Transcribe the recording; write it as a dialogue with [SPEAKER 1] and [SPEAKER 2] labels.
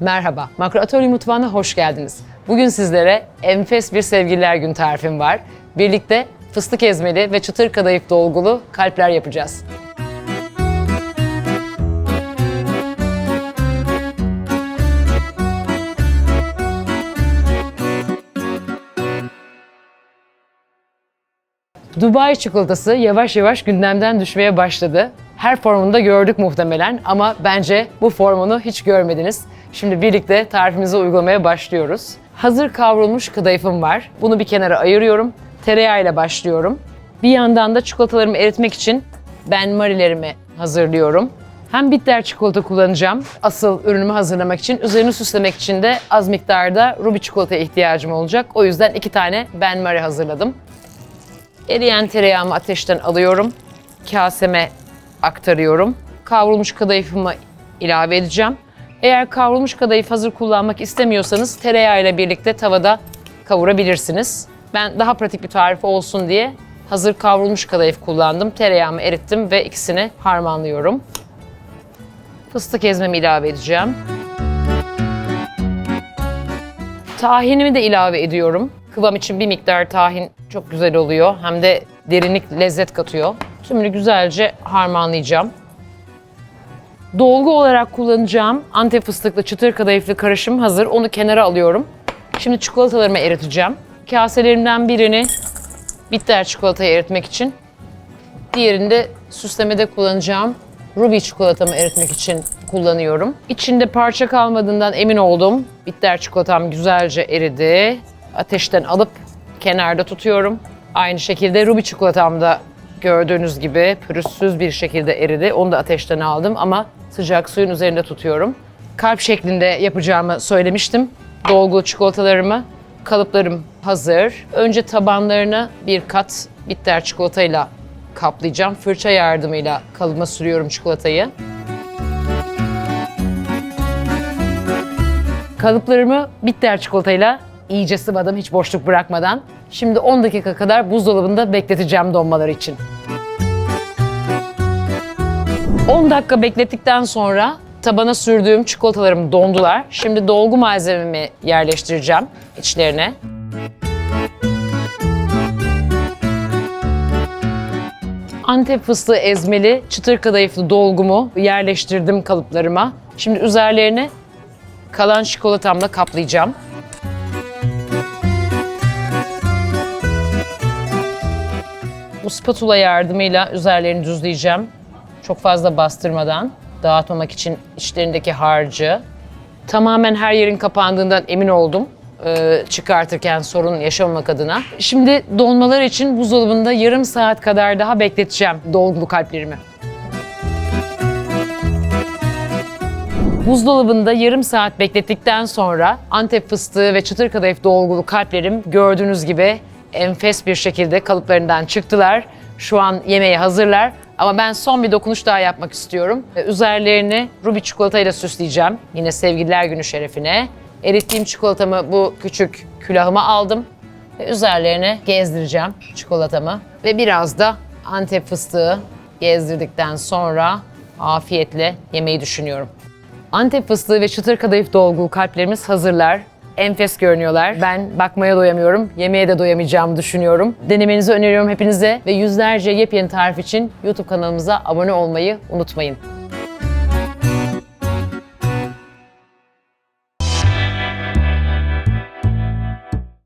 [SPEAKER 1] Merhaba, Makro Atölye Mutfağı'na hoş geldiniz. Bugün sizlere enfes bir sevgililer gün tarifim var. Birlikte fıstık ezmeli ve çıtır kadayıf dolgulu kalpler yapacağız. Dubai çikolatası yavaş yavaş gündemden düşmeye başladı. Her formunda gördük muhtemelen ama bence bu formunu hiç görmediniz. Şimdi birlikte tarifimizi uygulamaya başlıyoruz. Hazır kavrulmuş kadayıfım var. Bunu bir kenara ayırıyorum. Tereyağıyla başlıyorum. Bir yandan da çikolatalarımı eritmek için ben marilerimi hazırlıyorum. Hem bitter çikolata kullanacağım asıl ürünümü hazırlamak için. Üzerini süslemek için de az miktarda ruby çikolataya ihtiyacım olacak. O yüzden iki tane ben Marie hazırladım. Eriyen tereyağımı ateşten alıyorum. Kaseme aktarıyorum. Kavrulmuş kadayıfımı ilave edeceğim. Eğer kavrulmuş kadayıf hazır kullanmak istemiyorsanız tereyağıyla birlikte tavada kavurabilirsiniz. Ben daha pratik bir tarif olsun diye hazır kavrulmuş kadayıf kullandım. Tereyağımı erittim ve ikisini harmanlıyorum. Fıstık ezmemi ilave edeceğim. Tahinimi de ilave ediyorum. Kıvam için bir miktar tahin çok güzel oluyor. Hem de derinlik, lezzet katıyor. Şimdi güzelce harmanlayacağım. Dolgu olarak kullanacağım antep fıstıklı çıtır kadayıflı karışım hazır. Onu kenara alıyorum. Şimdi çikolatalarımı eriteceğim. Kaselerimden birini bitter çikolatayı eritmek için. Diğerini de süslemede kullanacağım ruby çikolatamı eritmek için kullanıyorum. İçinde parça kalmadığından emin oldum. Bitter çikolatam güzelce eridi. Ateşten alıp kenarda tutuyorum. Aynı şekilde ruby çikolatam da gördüğünüz gibi pürüzsüz bir şekilde eridi. Onu da ateşten aldım ama sıcak suyun üzerinde tutuyorum. Kalp şeklinde yapacağımı söylemiştim. Dolgu çikolatalarımı, kalıplarım hazır. Önce tabanlarını bir kat bitter çikolatayla kaplayacağım. Fırça yardımıyla kalıba sürüyorum çikolatayı. Kalıplarımı bitter çikolatayla iyice sıvadım hiç boşluk bırakmadan. Şimdi 10 dakika kadar buzdolabında bekleteceğim donmaları için. 10 dakika beklettikten sonra tabana sürdüğüm çikolatalarım dondular. Şimdi dolgu malzememi yerleştireceğim içlerine. Antep fıstığı ezmeli çıtır kadayıflı dolgumu yerleştirdim kalıplarıma. Şimdi üzerlerine kalan çikolatamla kaplayacağım. Bu spatula yardımıyla üzerlerini düzleyeceğim. Çok fazla bastırmadan dağıtmamak için içlerindeki harcı. Tamamen her yerin kapandığından emin oldum e, çıkartırken sorun yaşamamak adına. Şimdi donmalar için buzdolabında yarım saat kadar daha bekleteceğim dolgulu kalplerimi. Buzdolabında yarım saat beklettikten sonra Antep fıstığı ve çıtır kadayıf dolgulu kalplerim gördüğünüz gibi enfes bir şekilde kalıplarından çıktılar. Şu an yemeğe hazırlar. Ama ben son bir dokunuş daha yapmak istiyorum. Üzerlerini ruby çikolatayla süsleyeceğim. Yine sevgililer günü şerefine. Erittiğim çikolatamı bu küçük külahıma aldım. Ve üzerlerine gezdireceğim çikolatamı. Ve biraz da Antep fıstığı gezdirdikten sonra afiyetle yemeyi düşünüyorum. Antep fıstığı ve çıtır kadayıf dolgulu kalplerimiz hazırlar. Enfes görünüyorlar. Ben bakmaya doyamıyorum, yemeğe de doyamayacağımı düşünüyorum. Denemenizi öneriyorum hepinize ve yüzlerce yepyeni tarif için YouTube kanalımıza abone olmayı unutmayın.